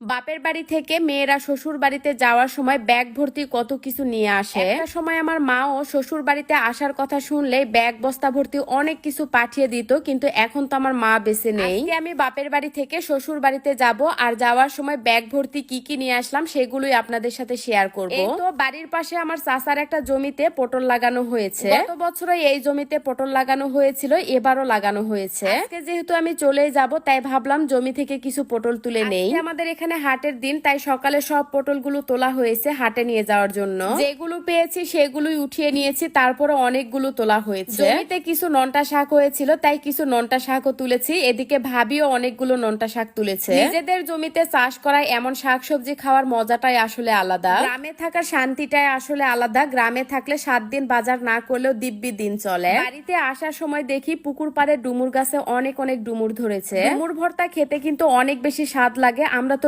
বাপের বাড়ি থেকে মেয়েরা শ্বশুর বাড়িতে যাওয়ার সময় ব্যাগ ভর্তি কত কিছু নিয়ে আসে। একটা সময় আমার মাও শ্বশুর বাড়িতে আসার কথা শুনলে ব্যাগ বস্তা ভর্তি অনেক কিছু পাঠিয়ে দিত কিন্তু এখন তো আমার মা বেঁচে নেই। আমি বাপের বাড়ি থেকে শ্বশুর বাড়িতে যাব আর যাওয়ার সময় ব্যাগ ভর্তি কি কি নিয়ে আসলাম সেগুলোই আপনাদের সাথে শেয়ার করব। তো বাড়ির পাশে আমার চাচার একটা জমিতে পটল লাগানো হয়েছে। গত বছরে এই জমিতে পটল লাগানো হয়েছিল এবারও লাগানো হয়েছে। আজকে যেহেতু আমি চলে যাব তাই ভাবলাম জমি থেকে কিছু পটল তুলে নেই। আমাদের আমাদের এখানে হাটের দিন, তাই সকালে সব পটলগুলো তোলা হয়েছে হাটে নিয়ে যাওয়ার জন্য। যেগুলো পেয়েছি সেগুলোই উঠিয়ে নিয়েছি তারপরে অনেকগুলো তোলা হয়েছে। জমিতে কিছু নন্টা শাক হয়েছিল, তাই কিছু নন্টা শাকও তুলেছি। এদিকে ভাবিও অনেকগুলো নন্টা শাক তুলেছে। নিজেদের জমিতে চাষ করা এমন শাকসবজি খাওয়ার মজাটাই আসলে আলাদা। গ্রামে থাকার শান্তিটাই আসলে আলাদা। গ্রামে থাকলে সাত দিন বাজার না করলেও দিব্যি দিন চলে। বাড়িতে আসার সময় দেখি পুকুর পাড়ে ডুমুর গাছে অনেক অনেক ডুমুর ধরেছে। ডুমুর ভর্তা খেতে কিন্তু অনেক বেশি স্বাদ লাগে। আমরা তো